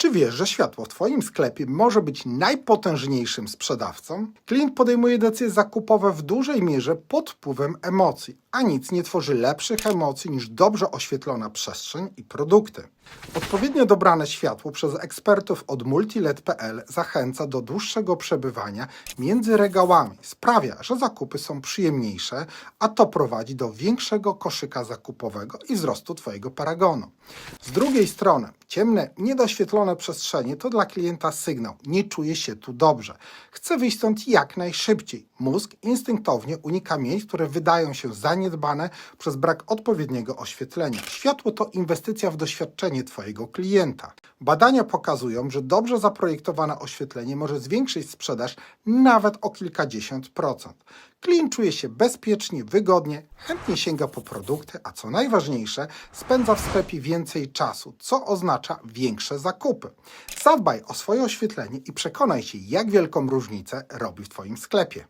Czy wiesz, że światło w Twoim sklepie może być najpotężniejszym sprzedawcą? Klient podejmuje decyzje zakupowe w dużej mierze pod wpływem emocji, a nic nie tworzy lepszych emocji niż dobrze oświetlona przestrzeń i produkty. Odpowiednio dobrane światło przez ekspertów od multiled.pl zachęca do dłuższego przebywania między regałami. Sprawia, że zakupy są przyjemniejsze, a to prowadzi do większego koszyka zakupowego i wzrostu Twojego paragonu. Z drugiej strony, ciemne, niedoświetlone przestrzenie to dla klienta sygnał. Nie czuje się tu dobrze. Chce wyjść stąd jak najszybciej. Mózg instynktownie unika miejsc, które wydają się zaniedbane przez brak odpowiedniego oświetlenia. Światło to inwestycja w doświadczenie Twojego klienta. Badania pokazują, że dobrze zaprojektowane oświetlenie może zwiększyć sprzedaż nawet o kilkadziesiąt procent. Klient czuje się bezpiecznie, wygodnie, chętnie sięga po produkty, a co najważniejsze, spędza w sklepie więcej czasu, co oznacza większe zakupy. Zadbaj o swoje oświetlenie i przekonaj się, jak wielką różnicę robi w Twoim sklepie.